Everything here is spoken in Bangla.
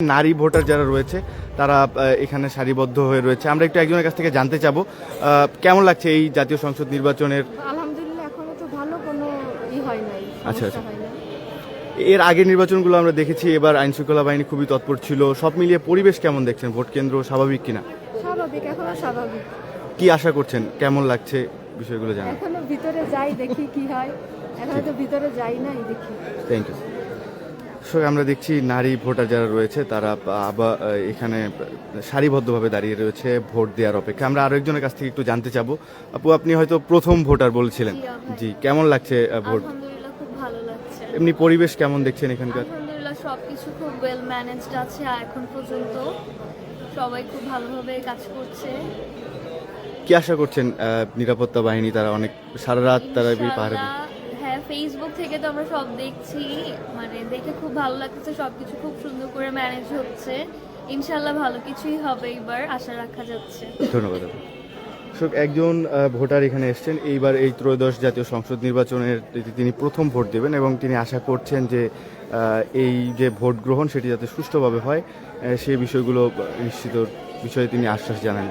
নারী ভোটার যারা রয়েছে তারা এখানে সারিবদ্ধ হয়ে রয়েছে। আমরা একটু একজনের কাছ থেকে জানতে চাবো কেমন লাগছে এই জাতীয় সংসদ নির্বাচনের? আলহামদুলিল্লাহ এখনও তো ভালো কোনো ই হয় নাই আচ্ছা, আচ্ছা। এর আগের নির্বাচনগুলো আমরা দেখেছি এবার আইন শৃঙ্খলা বাহিনী খুবই তৎপর ছিল। সব মিলিয়ে পরিবেশ কেমন দেখছেন? ভোট কেন্দ্র স্বাভাবিক কিনা? স্বাভাবিক এখনও স্বাভাবিক। কি আশা করছেন? কেমন লাগছে বিষয়গুলো জানান এখনও ভিতরে যাই দেখি কি হয়। এখনও তো ভিতরে যাই নাই দেখি। থ্যাংক ইউ সো আমরা দেখছি নারী ভোটার যারা রয়েছে তারা আবার এখানে সারিবদ্ধভাবে দাঁড়িয়ে রয়েছে ভোট দেওয়ার অপেক্ষা আমরা আরও একজনের কাছ থেকে একটু জানতে চাবো। আপু আপনি হয়তো প্রথম ভোটার বলছিলেন। জি, কেমন লাগছে ভোট? এমনি পরিবেশ কেমন দেখছেন এখানকার? আলহামদুলিল্লাহ সবকিছু খুব ওয়েল ম্যানেজড আছে এখন পর্যন্ত। সবাই খুব ভালোভাবে কাজ করছে। কি আশা করছেন নিরাপত্তা বাহিনী তারা অনেক সারা রাত তারা পাহাড়ে ফেসবুক থেকে তো আমরা সব দেখছি। মানে দেখে খুব ভালো লাগতেছে, সবকিছু খুব সুন্দর করে ম্যানেজ হচ্ছে। ইনশাল্লাহ ভালো কিছুই হবে এবার আশা রাখা যাচ্ছে। ধন্যবাদ। দর্শক, একজন ভোটার এখানে এসেছেন। এইবার এই ত্রয়োদশ জাতীয় সংসদ নির্বাচনের তিনি প্রথম ভোট দেবেন এবং তিনি আশা করছেন যে এই যে ভোট গ্রহণ সেটি যাতে সুষ্ঠুভাবে হয় সেই বিষয়গুলো নিশ্চিত বিষয়ে তিনি আশ্বাস জানান।